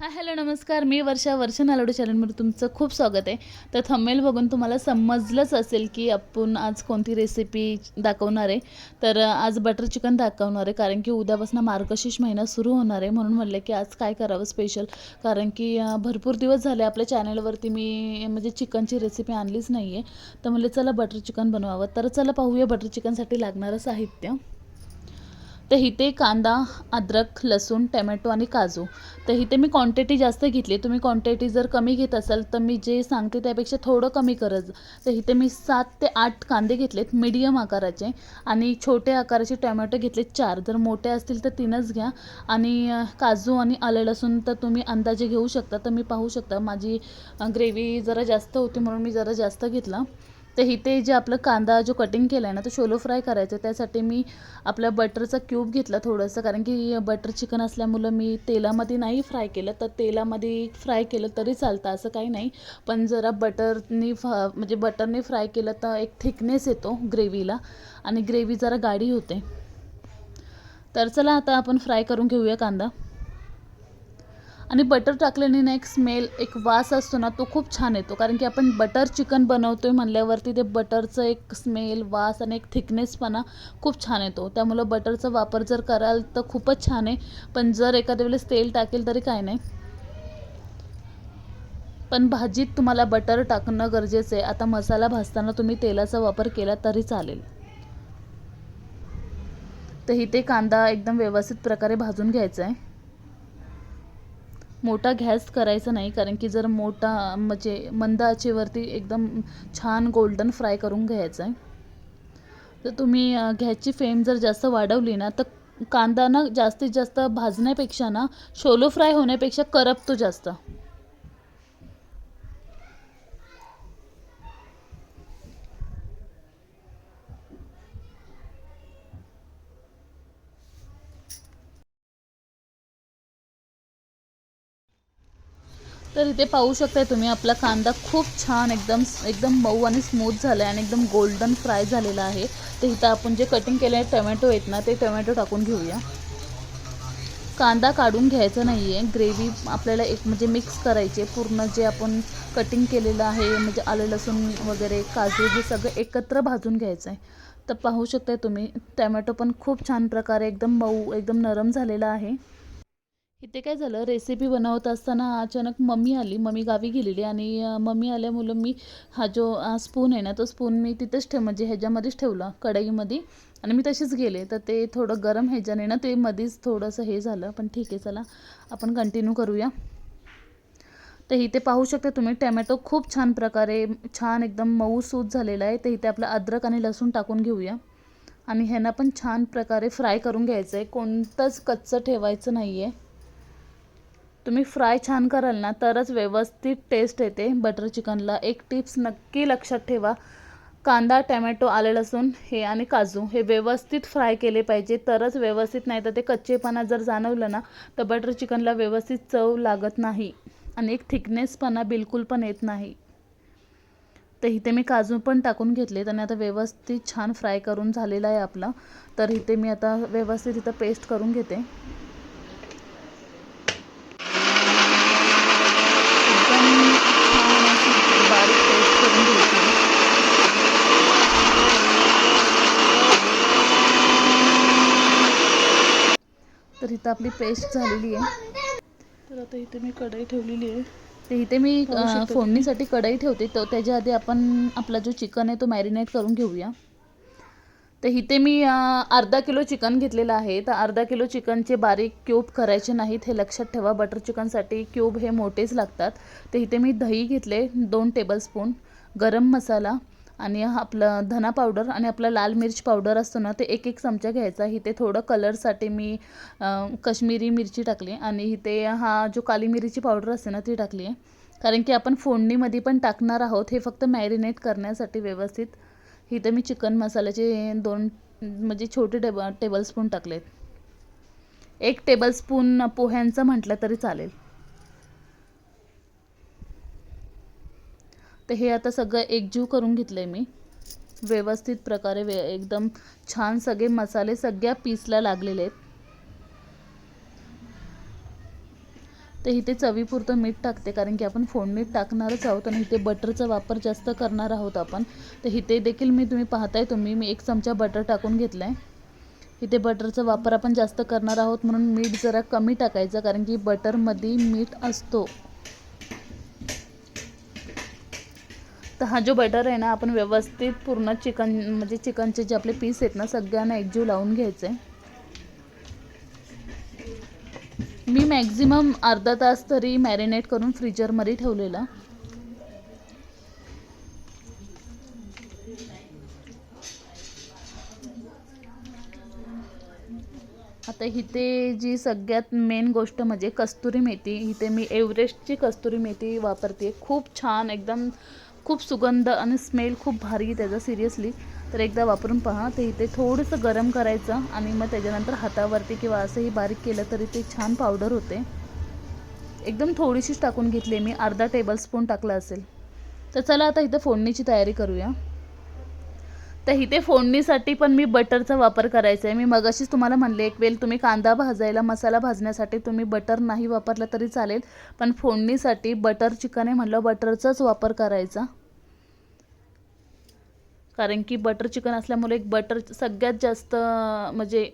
Hi hello नमस्कार. मी वर्षा वर्षा नालवडे चॅनलमध्ये तुमचं खूप स्वागत आहे. तर थंबेल बघून तुम्हाला समजलंच असेल की आपण आज कोणती रेसिपी दाखवणार आहे. तर आज बटर चिकन दाखवणार आहे कारण की उद्यापासून मार्गशीर्ष महिना सुरू होणार आहे. म्हणून म्हणलं की आज काय करावं स्पेशल कारण की भरपूर दिवस झाले आपल्या चॅनलवरती मी म्हणजे चिकनची रेसिपी आणलीच नाही आहे तर म्हणले चला बटर चिकन बनवावं. तर चला पाहूया बटर चिकनसाठी लागणारं साहित्य. तर इथे कांदा अद्रक लसूण टमॅटो आणि काजू. तर इथे मी क्वांटिटी जास्त घेतली. तुम्ही क्वांटिटी जर कमी घेत असाल तर मी जे सांगते त्यापेक्षा थोडं कमी करत तर इथे मी सात ते आठ कांदे घेतलेत मीडियम आकाराचे. आणि छोटे आकाराचे टोमॅटो घेतलेत चार. जर मोठे असतील तर तीनच घ्या. आणि काजू आणि आलं लसूण तर तुम्ही अंदाजे घेऊ शकता. तर मी पाहू शकता. माझी ग्रेव्ही जरा जास्त होती म्हणून मी जरा जास्त घेतला. तर इथे जे आपलं कांदा जो कटिंग केला आहे ना तो शोलो फ्राय करायचा आहे त्यासाठी मी आपल्या बटरचा क्यूब घेतला थोडंसं कारण की बटर चिकन असल्यामुळं मी तेलामध्ये नाही फ्राय केलं. तर तेलामध्ये फ्राय केलं तरी चालतं असं काही नाही. पण जरा बटरनी फ म्हणजे बटरने फ्राय केलं तर एक थिकनेस येतो ग्रेव्हीला आणि ग्रेव्ही जरा गाढी होते. तर चला आता आपण फ्राय करून घेऊया कांदा. आणि बटर टाकल्याने ना एक स्मेल एक वास असतो ना तो खूप छान येतो. कारण की आपण बटर चिकन बनवतोय म्हणल्यावरती ते बटरचं एक स्मेल वास आणि एक थिकनेसपणा खूप छान येतो. त्यामुळं बटरचा वापर जर कराल तर खूपच छान आहे. पण जर एखाद्या वेळेस तेल टाकेल तरी काय नाही. पण भाजीत तुम्हाला बटर टाकणं गरजेचं आहे. आता मसाला भाजताना तुम्ही तेलाचा वापर केला तरी चालेल. तर इथे कांदा एकदम व्यवस्थित प्रकारे भाजून घ्यायचा आहे. मोठा घॅस करायचा नाही कारण की जर मोठा म्हणजे मंद आचेवरती एकदम छान गोल्डन फ्राय करून घ्यायचं आहे तर तुम्ही घॅसची गॅसची फ्लेम जर जास्त वाढवली ना तर कांदा ना जास्तीत जास्त भाजण्यापेक्षा ना शोलो फ्राय होण्यापेक्षा करपतो जास्त. तर इथे पाहू शकताय तुम्ही आपला कांदा खूप छान एकदम एकदम मऊ आणि स्मूथ झाला आहे आणि एकदम गोल्डन फ्राय झालेला आहे. तर इथं आपण जे कटिंग केले टोमॅटो आहेत ना ते टोमॅटो टाकून घेऊया. कांदा काढून घ्यायचा नाही आहे ग्रेव्ही आपल्याला एक म्हणजे मिक्स करायची आहे. पूर्ण जे आपण कटिंग केलेलं आहे म्हणजे आलं लसूण वगैरे काजू हे सगळं एकत्र भाजून घ्यायचं आहे. तर पाहू शकताय तुम्ही टॅमॅटो पण खूप छान प्रकारे एकदम मऊ एकदम नरम झालेला आहे. इथे काय झालं? रेसिपी बनवत असताना अचानक मम्मी आली. मम्मी गावी गेलेली आणि मम्मी आल्यामुळं मी हा जो स्पून आहे ना तो स्पून मी तिथेच ठेव म्हणजे ह्याच्यामध्येच ठेवला कढईमध्ये. आणि मी तशीच गेले. तर ते थोडं गरम ह्याच्याने ना ते मध्येच थोडंसं हे झालं. पण ठीक आहे चला. आपण कंटिन्यू करूया. तर इथे पाहू शकता तुम्ही टॅमॅटो खूप छान प्रकारे छान एकदम मऊ सूत झालेला आहे. तर इथे आपलं अद्रक आणि लसूण टाकून घेऊया. आणि ह्यांना पण छान प्रकारे फ्राय करून घ्यायचं आहे कोणतंच कच्चं ठेवायचं नाही आहे तुम्ही फ्राय छान कराल ना तरच व्यवस्थित टेस्ट येते. बटर चिकनला एक टिप्स नक्की लक्षात ठेवा. कांदा टॅमॅटो आले लसूण हे आणि काजू हे व्यवस्थित फ्राय केले पाहिजे. तरच व्यवस्थित नाही तर ते कच्चेपणा जर जाणवलं ना तर बटर चिकनला व्यवस्थित चव लागत नाही. आणि एक थिकनेसपणा बिलकुल पण येत नाही. तर इथे मी काजू पण टाकून घेतले त्याने आता व्यवस्थित छान फ्राय करून झालेला आहे आपला. तर इथे मी आता व्यवस्थित इथं पेस्ट करून घेते एकदम छान अशी बारीक पेस्ट करून घ्यायची इथं आपली पेस्ट झालेली आहे. तर आता इथे मी कढई ठेवलेली आहे. तर इथे मी फोडणीसाठी कढई ठेवते. तर त्याच्या आधी आपण आपला जो चिकन आहे तो मॅरिनेट करून घेऊया. तर इथे मी अर्धा किलो चिकन घेतलेलं आहे. तर अर्धा किलो चिकनचे बारीक क्यूब करायचे नाहीत हे लक्षात ठेवा. बटर चिकनसाठी क्यूब हे मोठेच लागतात. तर इथे मी दही घेतले दोन टेबलस्पून गरम मसाला आणि आपलं धना पावडर आणि आपला लाल मिर्च पावडर असतो ना ते एक एक चमचा घ्यायचा. इथे थोडं कलरसाठी मी कश्मीरी मिरची टाकली आणि इथे हा जो काली मिरीची पावडर असते ना ती टाकली आहे. कारण की आपण फोडणीमध्ये पण टाकणार आहोत हे फक्त मॅरिनेट करण्यासाठी व्यवस्थित. इथे मी चिकन मसाल्याचे दोन म्हणजे छोटे टेब टेबलस्पून टाकलेत. एक टेबलस्पून पोह्यांचं म्हटलं तरी चालेल. तर हे आता सगळं एकजीव करून घेतलं आहे मी. व्यवस्थित प्रकारे वे एकदम छान सगळे मसाले सगळ्या पीसला लागलेले आहेत. तर इथे चवीपुरतं मीठ टाकते कारण की आपण फोडणीत टाकणारच आहोत आणि इथे बटरचा वापर जास्त करणार आहोत आपण. तर इथे देखील मी तुम्ही पाहताय तुम्ही मी एक चमचा बटर टाकून घेतला आहे इथे बटरचा वापर आपण जास्त करणार आहोत म्हणून मीठ जरा कमी टाकायचं कारण की बटरमध्ये मीठ असतो. तर हा जो बटर आहे ना आपण व्यवस्थित पूर्ण चिकन म्हणजे चिकनचे जे आपले पीस आहेत ना सगळ्यांना एकजीव लावून घ्यायचे. मी मॅक्झिमम अर्धा तास तरी मॅरिनेट करून फ्रीजरमध्ये ठेवलेला. आता इथे जी सगळ्यात मेन गोष्ट म्हणजे कस्तुरी मेथी इथे मी एव्हरेस्टची कस्तुरी मेथी वापरते खूप छान एकदम खूप सुगंध आणि स्मेल खूप भारी आहे त्याचा सिरियसली तर एकदा वापरून पहा. ते इथे थोडंसं गरम करायचं आणि मग त्याच्यानंतर हातावरती किंवा असंही बारीक केलं तरी ते छान पावडर होते. एकदम थोडीशीच टाकून घेतली मी. अर्धा टेबलस्पून टाकला असेल. तर चला आता इथं फोडणीची तयारी करूया. तर इथे फोडणीसाठी पण मी बटरचा वापर करायचा आहे मी मगाशीच तुम्हाला म्हणले एक वेळ तुम्ही कांदा भाजायला मसाला भाजण्यासाठी तुम्ही बटर नाही वापरलं तरी चालेल. पण फोडणीसाठी बटर चिकन आहे म्हणलं बटरचाच वापर करायचा. कारण की बटर चिकन असल्यामुळे एक बटर सगळ्यात जास्त म्हणजे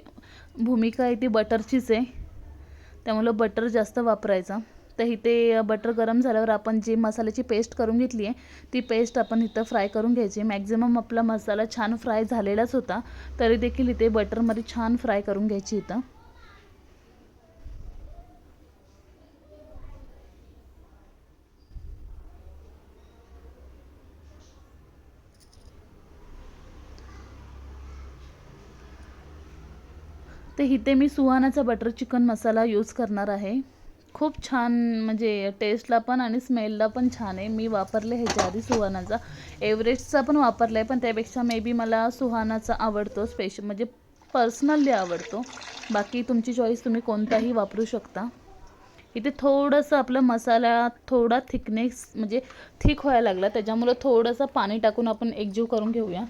भूमिका आहे ती बटरचीच आहे. त्यामुळं बटर जास्त वापरायचा. तर इथे बटर गरम झाल्यावर आपण जी मसाल्याची पेस्ट करून घेतली आहे ती पेस्ट आपण इथं फ्राय करून घ्यायची. मॅक्झिमम आपला मसाला छान फ्राय झालेलाच होता तरी देखील इथे बटरमध्ये छान फ्राय करून घ्यायची इथं. तर इथे मी सुहानाचा बटर चिकन मसाला यूज करणार आहे. खूप छान म्हणजे टेस्टला पण आणि स्मेलला पण छान आहे. मी वापरले ह्याच्या आधी सुहानाचा. एव्हरेस्टचा पण वापरला आहे पण त्यापेक्षा मे बी मला सुहानाचा आवडतो स्पेशल म्हणजे पर्सनली आवडतो. बाकी तुमची चॉईस तुम्ही कोणताही वापरू शकता. इथे थोडंसं आपलं मसाला थोडा थिकनेस म्हणजे थिक व्हायला लागला त्याच्यामुळं थोडंसं पाणी टाकून आपण एकजीव करून घेऊया.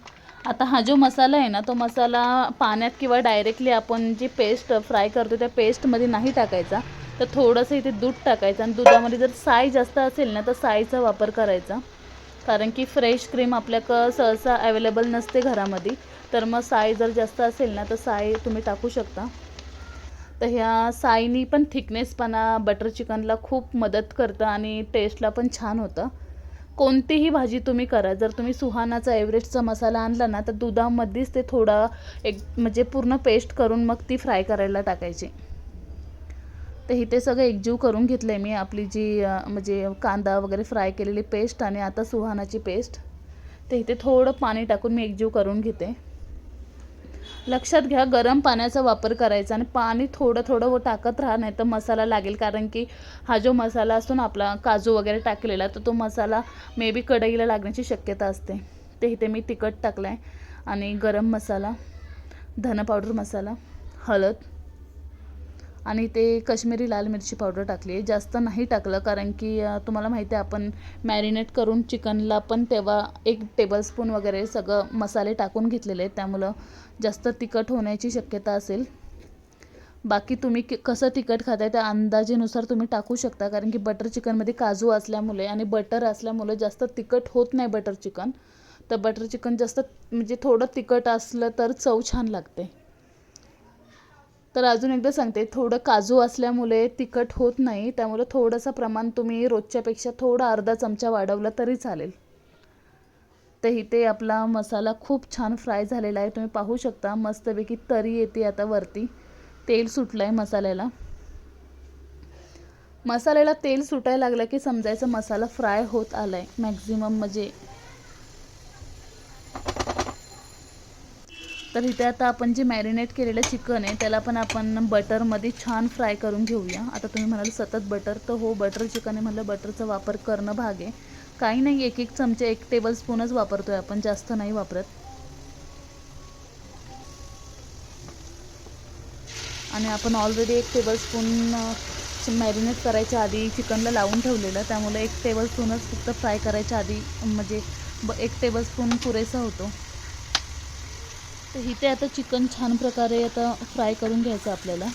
आता हा जो मसाला आहे ना तो मसाला पाण्यात किंवा डायरेक्टली आपण जी पेस्ट फ्राय करतो त्या पेस्टमध्ये नाही टाकायचा. तर थोडंसं इथे दूध टाकायचं आणि दुधामध्ये जर साय जास्त असेल ना तर सायचा वापर करायचा. कारण की फ्रेश क्रीम आपल्याकडं सहसा अवेलेबल नसते घरामध्ये. तर मग साय जर जास्त असेल ना तर साय तुम्ही टाकू शकता. तर ह्या साईनी पण थिकनेसपणा बटर चिकनला खूप मदत करतं आणि टेस्टला पण छान होतं. कोणतीही भाजी तुम्ही करा. जर तुम्ही सुहानाचा एव्हरेस्टचा मसाला आणला ना तर दुधामध्येच ते थोडा एक म्हणजे पूर्ण पेस्ट करून मग ती फ्राय करायला टाकायची. तर इथे सगळं एकजीव करून घेतलं आहे मी. आपली जी म्हणजे कांदा वगैरे फ्राय केलेली पेस्ट आणि आता सुहानाची पेस्ट. तर इथे थोडं पाणी टाकून मी एकजीव करून घेते. लक्षात घ्या गरम पाण्याचा वापर करायचा आणि पाणी थोडं थोडं टाकत राहा नाही तर मसाला लागेल. कारण की हा जो मसाला असतो ना आपला काजू वगैरे टाकलेला तर तो मसाला मे बी कढईला लागण्याची शक्यता असते. ते इथे मी तिखट टाकलं आहे आणि गरम मसाला धन पावडर मसाला हळद आणि ते कश्मीरी लाल मिरची पावडर टाकली आहे. जास्त नाही टाकलं कारण की तुम्हाला माहिती आहे आपण मॅरिनेट करून चिकनला पण तेव्हा एक टेबलस्पून वगैरे सगळं मसाले टाकून घेतलेले आहेत. त्यामुळं जास्त तिखट होण्याची शक्यता असेल. बाकी तुम्ही क कसं तिखट खाताय त्या अंदाजेनुसार तुम्ही टाकू शकता कारण की बटर चिकनमध्ये काजू असल्यामुळे आणि बटर असल्यामुळे जास्त तिखट होत नाही बटर चिकन तर बटर चिकन जास्त म्हणजे थोडं तिखट असलं तर चव छान लागते. तर अजून एकदा सांगते थोडं काजू असल्यामुळे तिखट होत नाही त्यामुळे थोडंसं प्रमाण तुम्ही रोजच्यापेक्षा थोडा अर्धा चमचा वाढवला तरी चालेल. तर इथे आपला मसाला खूप छान फ्राय झालेला आहे तुम्ही पाहू शकता मस्तपैकी तरी येते आता वरती. तेल सुटलं आहे मसाल्याला. मसाल्याला तेल सुटायला लागलं की समजायचं मसाला फ्राय होत आला आहे मॅक्झिमम म्हणजे तर इथे आता आपण जे मॅरिनेट केलेलं चिकन आहे त्याला पण आपण बटरमध्ये छान फ्राय करून घेऊया. आता तुम्ही म्हणाल सतत बटर तर हो बटर चिकन आहे म्हटलं बटरचा वापर करणं भाग आहे. काही नाही एक एक चमचे एक टेबल स्पूनच आहे आपण जास्त नाही वापरत. आणि आपण ऑलरेडी एक टेबलस्पून मॅरिनेट करायच्या आधी चिकनला लावून ठेवलेलं त्यामुळे एक टेबलस्पूनच फक्त फ्राय करायच्या आधी म्हणजे ब एक टेबलस्पून पुरेसा होतो. तर इथे आता चिकन छान प्रकारे आता फ्राय करून घ्यायचं आपल्याला.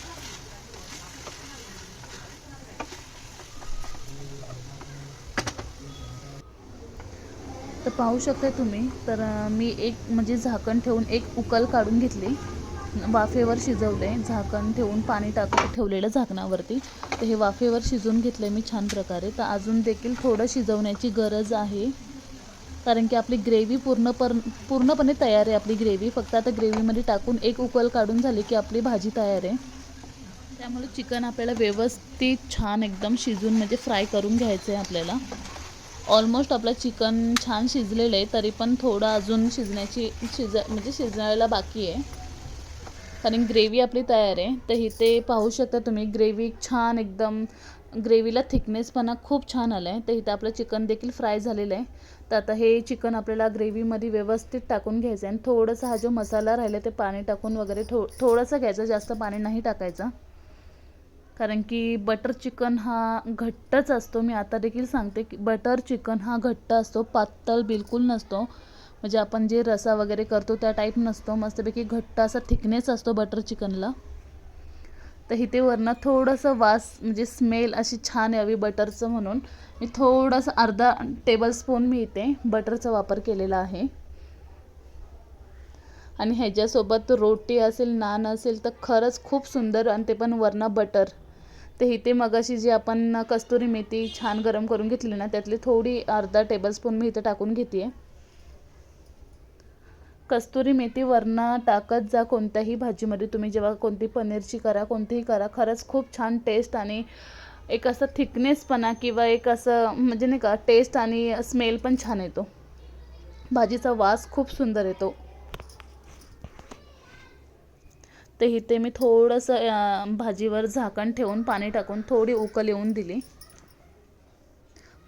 तर पाहू शकता तुम्ही तर मी एक म्हणजे झाकण ठेवून एक उकल काढून घेतली. वाफेवर शिजवले झाकण ठेवून पाणी टाक ठेवलेलं झाकणावरती. तर हे वाफेवर शिजवून घेतलं मी छान प्रकारे. तर अजून देखील थोडं शिजवण्याची गरज आहे. कारण की आपली ग्रेव्ही पूर्ण पर पूर्णपणे तयार आहे आपली ग्रेव्ही. फक्त आता ग्रेव्हीमध्ये टाकून एक उकल काढून झाली की आपली भाजी तयार आहे. त्यामुळे चिकन आपल्याला व्यवस्थित छान एकदम शिजून म्हणजे फ्राय करून घ्यायचं आहे आपल्याला. ऑलमोस्ट आपलं चिकन छान शिजलेलं आहे तरी पण थोडं अजून शिजण्याची शिज म्हणजे शिजण्याला बाकी आहे. कारण ग्रेव्ही आपली तयार आहे. तर इथे पाहू शकता तुम्ही ग्रेव्ही छान एकदम ग्रेव्हीला थिकनेसपणा खूप छान आला आहे तर इथं आपलं चिकन देखील फ्राय झालेलं आहे. तर आता हे चिकन आपल्याला ग्रेव्हीमध्ये व्यवस्थित टाकून घ्यायचं आहे. आणि थोडंसं हा जो मसाला राहिला ते पाणी टाकून वगैरे थो थोडंसं घ्यायचं जास्त पाणी नाही टाकायचं. कारण की बटर चिकन हा घट्टच असतो. मी आता देखील सांगते की बटर चिकन हा घट्ट असतो पातळ बिलकुल नसतो. म्हणजे आपण जे रसा वगैरे करतो त्या टाईप नसतो. मस्तपैकी घट्ट असा थिकनेस असतो बटर चिकनला तर इथे वरनं थोडंसं वास म्हणजे स्मेल अशी छान यावी बटरचं म्हणून. मी थोडंसं अर्धा टेबलस्पून मी इथे बटरचा वापर केलेला आहे. आणि ह्याच्यासोबत रोटी असेल नान असेल तर खरंच खूप सुंदर आणि ते पण वरनं बटर तर इथे मगाशी जी आपण कस्तुरी मेथी छान गरम करून घेतली ना त्यातली थोडी अर्धा टेबलस्पून मी इथे टाकून घेते आहे कस्तुरी मेथी वरनं टाकत जा कोणत्याही भाजीमध्ये. तुम्ही जेव्हा कोणती पनीरची करा कोणतीही करा खरंच खूप छान टेस्ट आणि एक असं थिकनेसपणा किंवा एक असं म्हणजे नाही का टेस्ट आणि स्मेल पण छान येतो. भाजीचा वास खूप सुंदर येतो. तर इथे मी थोडंसं अं, भाजीवर झाकण ठेवून पाणी टाकून थोडी उकल येऊन दिली.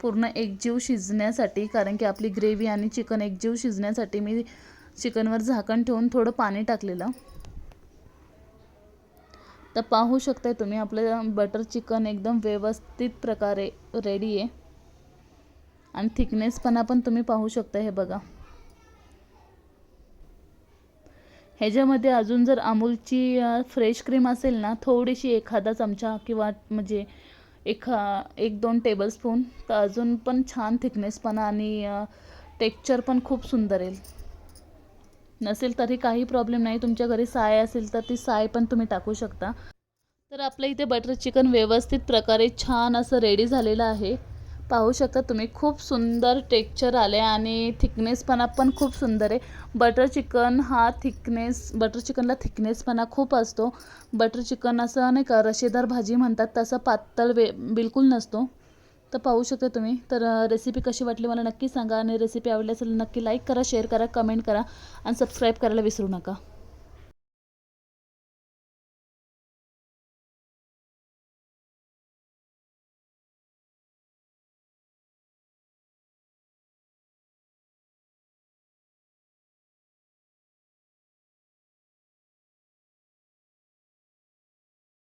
पूर्ण एकजीव शिजण्यासाठी कारण की आपली ग्रेव्ही आणि चिकन एकजीव शिजण्यासाठी मी चिकनवर झाकण ठेवून थोडं पाणी टाकलेलं. तर पाहू शकताय तुम्ही आपलं बटर चिकन एकदम व्यवस्थित प्रकारे रेडी आहे. आणि थिकनेसपणा पण तुम्ही पाहू शकता हे बघा. ह्याच्यामध्ये अजून जर अमूलची फ्रेश क्रीम असेल ना थोडीशी एखादा चमचा किंवा म्हणजे एखा एक दोन टेबलस्पून तर अजून पण छान थिकनेसपणा आणि टेक्स्चर पण खूप सुंदर येईल. नसेल तरी काही प्रॉब्लेम नाही. तुमच्या घरी साय असेल तर ती साय पण तुम्ही टाकू शकता. तर आपल्या इथे बटर चिकन व्यवस्थित प्रकारे छान असं रेडी झालेलं आहे. पाहू शकता तुम्ही खूप सुंदर टेक्चर आले आणि थिकनेसपणा पण खूप सुंदर आहे. बटर चिकन हा थिकनेस बटर चिकनला थिकनेसपणा खूप असतो. बटर चिकन असं नाही का रशेदार भाजी म्हणतात तसं पातळ वे बिलकुल नसतो. तर पाहू शकता तुम्ही. तर रेसिपी कशी वाटली मला नक्की सांगा आणि रेसिपी आवडली असेल नक्की लाईक करा शेअर करा कमेंट करा आणि सबस्क्राईब करायला विसरू नका.